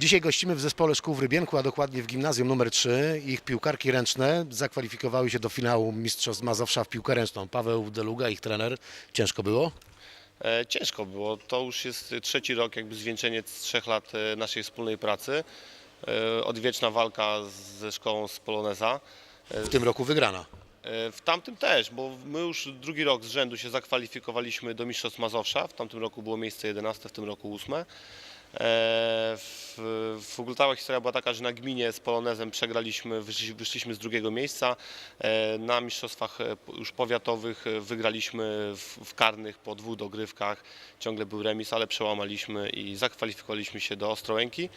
Dzisiaj gościmy w zespole szkół w Rybienku, a dokładnie w gimnazjum numer 3. Ich piłkarki ręczne zakwalifikowały się do finału Mistrzostw Mazowsza w piłkę ręczną. Paweł Deluga, ich trener. Ciężko było? E, Ciężko było. To już jest trzeci rok, jakby zwieńczenie z trzech lat e, naszej wspólnej pracy. E, Odwieczna walka ze szkołą z Poloneza. W tym roku wygrana. W tamtym też, bo my już drugi rok z rzędu się zakwalifikowaliśmy do Mistrzostw Mazowsza. W tamtym roku było miejsce 11, w tym roku 8. E, W, w ogóle cała historia była taka, że na gminie z Polonezem przegraliśmy, wyszli, wyszliśmy z drugiego miejsca. E, Na mistrzostwach e, już powiatowych wygraliśmy w, w karnych po dwóch dogrywkach. Ciągle był remis, ale przełamaliśmy i zakwalifikowaliśmy się do Ostrołęki.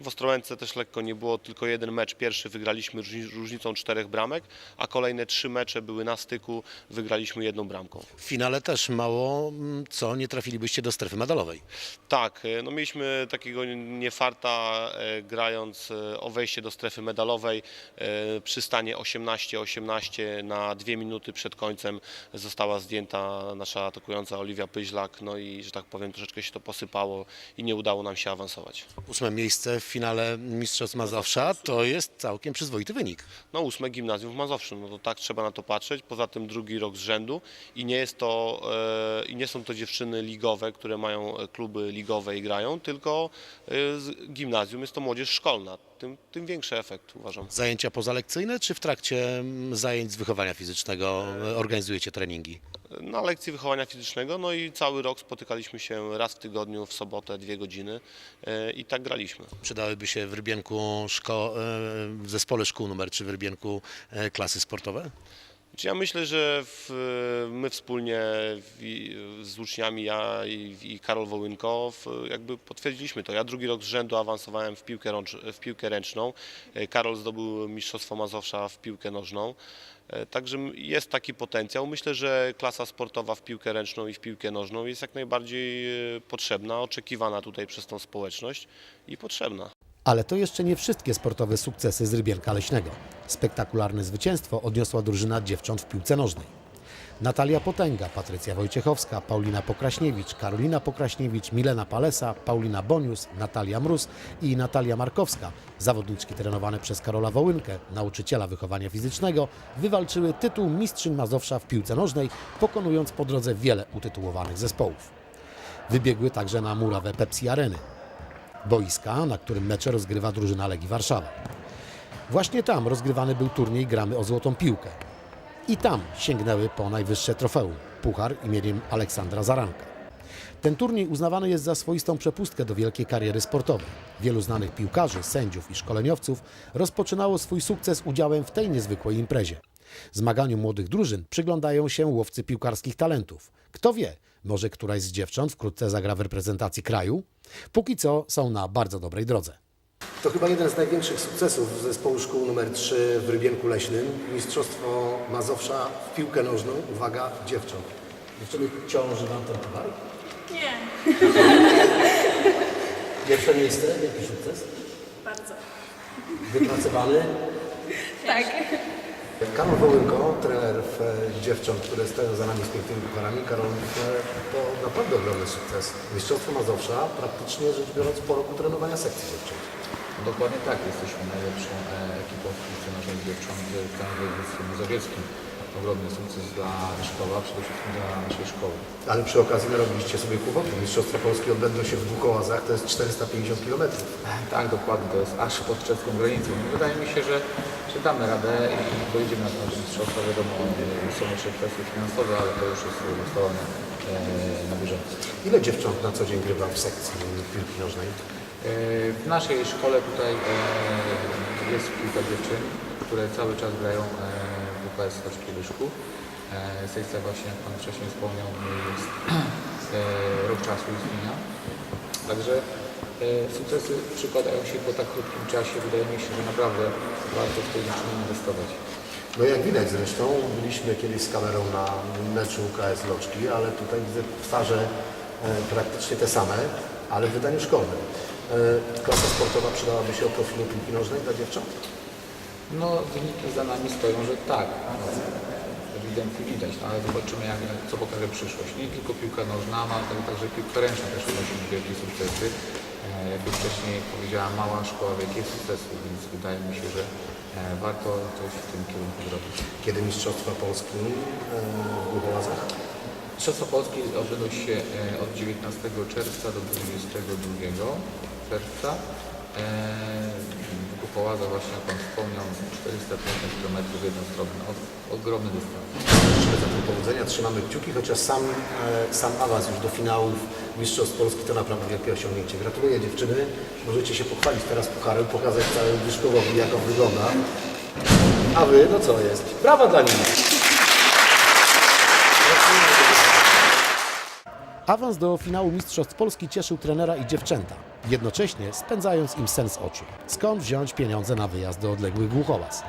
W Ostrołęce też lekko nie było, tylko jeden mecz. Pierwszy wygraliśmy różni- różnicą czterech bramek, a kolejne trzy mecze były na styku, wygraliśmy jedną bramką. W finale też mało mm, co, nie trafilibyście do strefy medalowej. Tak, no mieliśmy takiego niefarta e, grając e, o wejście do strefy medalowej e, przy stanie 18-18 na dwie minuty przed końcem została zdjęta nasza atakująca Oliwia Pyźlak, no i że tak powiem troszeczkę się to posypało i nie udało nam się awansować. Ósme miejsce w finale Mistrzostw Mazowsza to jest całkiem przyzwoity wynik. No ósme gimnazjum w Mazowszu, no to tak trzeba na to patrzeć. Poza tym drugi rok z rzędu i nie jest to i nie są to dziewczyny ligowe, które mają kluby ligowe i grają, tylko e, z gimnazjum jest to młodzież szkolna. Tym, tym większy efekt uważam. Zajęcia pozalekcyjne, czy w trakcie mm, zajęć z wychowania fizycznego e, organizujecie treningi? Na lekcji wychowania fizycznego, no i cały rok spotykaliśmy się raz w tygodniu, w sobotę, dwie godziny e, i tak graliśmy. Przydałyby się w Rybienku szko- e, w zespole szkół numer 3 w Rybienku klasy sportowe? Czy ja myślę, że w, my wspólnie w, z uczniami, ja i, i Karol Wołynko, w, jakby potwierdziliśmy to. Ja drugi rok z rzędu awansowałem w piłkę, rącz, w piłkę ręczną. E, Karol zdobył Mistrzostwo Mazowsza w piłkę nożną. E, Także jest taki potencjał. Myślę, że klasa sportowa w piłkę ręczną i w piłkę nożną jest jak najbardziej e, potrzebna, oczekiwana tutaj przez tą społeczność i potrzebna. Ale to jeszcze nie wszystkie sportowe sukcesy z Rybienka Leśnego. Spektakularne zwycięstwo odniosła drużyna dziewcząt w piłce nożnej. Natalia Potęga, Patrycja Wojciechowska, Paulina Pokraśniewicz, Karolina Pokraśniewicz, Milena Palesa, Paulina Bonius, Natalia Mróz i Natalia Markowska, zawodniczki trenowane przez Karola Wołynkę, nauczyciela wychowania fizycznego, wywalczyły tytuł Mistrzyń Mazowsza w piłce nożnej, pokonując po drodze wiele utytułowanych zespołów. Wybiegły także na murawę Pepsi Areny, boiska, na którym mecze rozgrywa drużyna Legii Warszawa. Właśnie tam rozgrywany był turniej Gramy o Złotą Piłkę. I tam sięgnęły po najwyższe trofeum, puchar imieniem Aleksandra Zaranka. Ten turniej uznawany jest za swoistą przepustkę do wielkiej kariery sportowej. Wielu znanych piłkarzy, sędziów i szkoleniowców rozpoczynało swój sukces udziałem w tej niezwykłej imprezie. Zmaganiu młodych drużyn przyglądają się łowcy piłkarskich talentów. Kto wie, może któraś z dziewcząt wkrótce zagra w reprezentacji kraju? Póki co są na bardzo dobrej drodze. To chyba jeden z największych sukcesów zespołu szkół nr 3 w Rybienku Leśnym. Mistrzostwo Mazowsza w piłkę nożną. Uwaga, dziewcząt. Dziewczyny, ciąży Wam ten towar? Nie, Pierwsze miejsce, jaki sukces? bardzo. Wypracowany. Tak. Karol Wołynko, trener dziewcząt, które stoją za nami z pięknymi pucharami. Karol, e, to naprawdę ogromny sukces. Mistrzostwo Mazowsza, praktycznie rzecz biorąc po roku trenowania sekcji dziewcząt. Dokładnie tak, jesteśmy najlepszą e, ekipą w nożnej dziewcząt w całym województwie mazowieckim. Ogromny sukces dla szkoły, a przede wszystkim dla naszej szkoły. Ale przy okazji narobiliście sobie kłopoty. Mistrzostwa Polskie odbędą się w dwóch oazach, to jest 450 km. Tak, dokładnie, to jest aż pod czeską granicą. Wydaje mi się, że, że damy radę i pojedziemy na te mistrzostwa. Wiadomo, e, są jeszcze kwestie finansowe, ale to już jest ustalone e, na bieżąco. Ile dziewcząt na co dzień grywa w sekcji piłki nożnej? E, W naszej szkole tutaj jest kilka dziewczyn, które cały czas grają e, w w Koszkiewiczu. Sekcja właśnie, jak Pan wcześniej wspomniał, jest e, rok czasu istnienia. Także e, sukcesy przykładają się po tak krótkim czasie. Wydaje mi się, że naprawdę warto w tej dziewczyny inwestować. No jak widać zresztą, byliśmy kiedyś z kamerą na meczu KS Loczki, ale tutaj widzę twarze e, praktycznie te same, ale w wydaniu szkolnym. E, klasa sportowa przydałaby się o profilu piłki nożnej dla dziewcząt? No, wyniki za nami stoją, że tak. No, ewidentnie widać, no, ale zobaczymy, jak, co pokaże przyszłość. Nie tylko piłka nożna, ale także piłka ręczna też odnosimy wielkie sukcesy. e, jak już wcześniej powiedziałam, mała szkoła wielkiego sukcesu, więc wydaje mi się, że e, warto coś w tym kierunku zrobić. Kiedy Mistrzostwa Polski e, w Głuchołazach? Mistrzostwa Polski odbędą się od 19 czerwca do 22 czerwca. Głuchołazach właśnie, jak Pan wspomniał, 450 km w jedną stronę. O- Ogromny dystans. Życzymy za powodzenia, trzymamy kciuki, chociaż sam, e, sam awans już do finałów Mistrzostw Polski to naprawdę wielkie osiągnięcie. Gratuluję dziewczyny, możecie się pochwalić teraz pucharem, pokazać całemu Wyszkowowi jak on wygląda. A wy, no co jest? Brawa dla nich! Awans do finału Mistrzostw Polski cieszył trenera i dziewczęta, jednocześnie spędzając im sen z oczu. Skąd wziąć pieniądze na wyjazd do odległych Głuchołaz?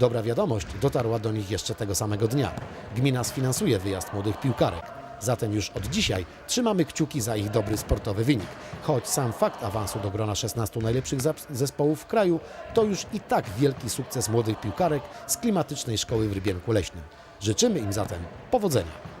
Dobra wiadomość dotarła do nich jeszcze tego samego dnia. Gmina sfinansuje wyjazd młodych piłkarek. Zatem już od dzisiaj trzymamy kciuki za ich dobry sportowy wynik. Choć sam fakt awansu do grona 16 najlepszych zespołów w kraju to już i tak wielki sukces młodych piłkarek z klimatycznej szkoły w Rybienku Leśnym. Życzymy im zatem powodzenia.